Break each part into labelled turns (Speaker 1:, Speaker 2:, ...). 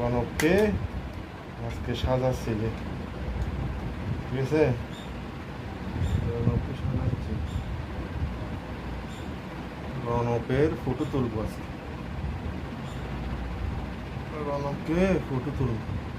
Speaker 1: রনককে আজকে সাজাচ্ছি যে। ঠিক আছে? রনককে সাজাচ্ছি। রনকের ফটো তুলবো আজকে। রনককে ফটো তুলবো।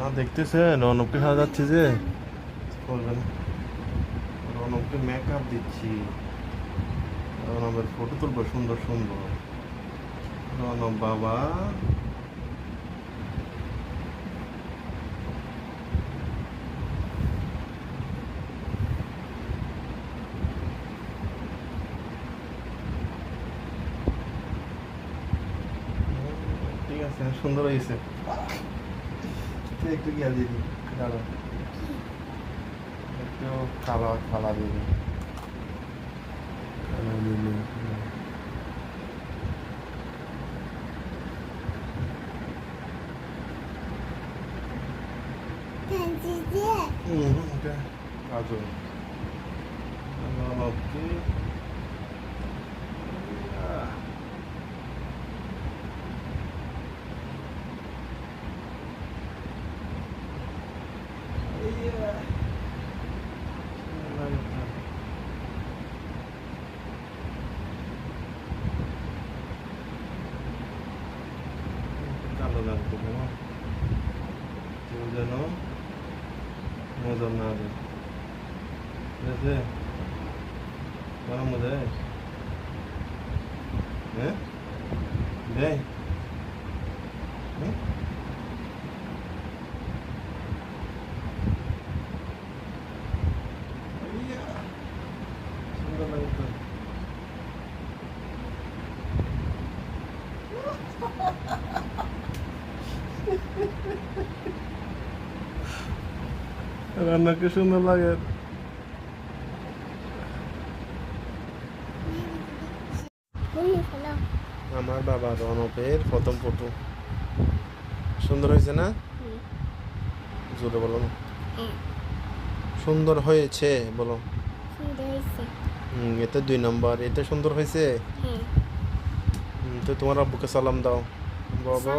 Speaker 1: না দেখতেছেন রনককে সাজাচ্ছি যে। বলবেন। রনককে মেকআপ দিচ্ছি। রনকের ফটো তুলবো, সুন্দর সুন্দর। রনক বাবা। ঠিক আছে, সুন্দর হয়েছে। 끄기 할일이 그나마 쭉 가라 가라리니 가라리니 단지지? 응, 그래. 아주. 하나, 없지 লাগবে না কেউ যেন নজর না দেয় ঠিক আছে গরম দেয় হ্যাঁ দেয় হুম? ইয়া, সুন্দর কি সুন্দর লাগে? আমার বাবা রনপের প্রথম ফটো। সুন্দর হয়েছে না? জোরে বলো না। সুন্দর হয়েছে বলো। হুম, এতে দুই নম্বর। এটা সুন্দর হয়েছে? তো তোমার আব্বুকে সালাম দাও। বাবা।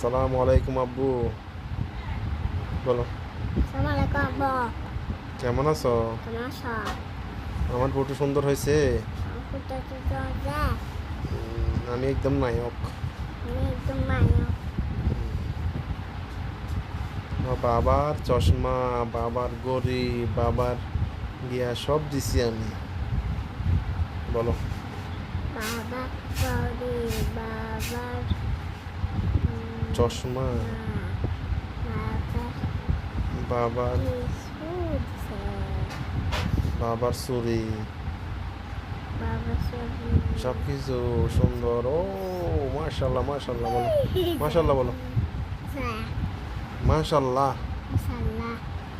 Speaker 1: সালাম আলাইকুম আব্বু। বলো। কেমন আছো? আমার ফটো সুন্দর হয়েছে? আমি একদম নায়ক। বাবার চশমা বাবার গড়ি বাবার গিয়া সব দিছি আমি। বলো।
Speaker 2: বাবা বাবার
Speaker 1: চশমা।
Speaker 2: বাবার।
Speaker 1: বাবার
Speaker 2: সুরি
Speaker 1: বাবার চুরি সব কিছু সুন্দর। ও মাশাল্লাহ মাশাল্লাহ বলো। মাশাল্লাহ বলো। মাশাল্লাহ।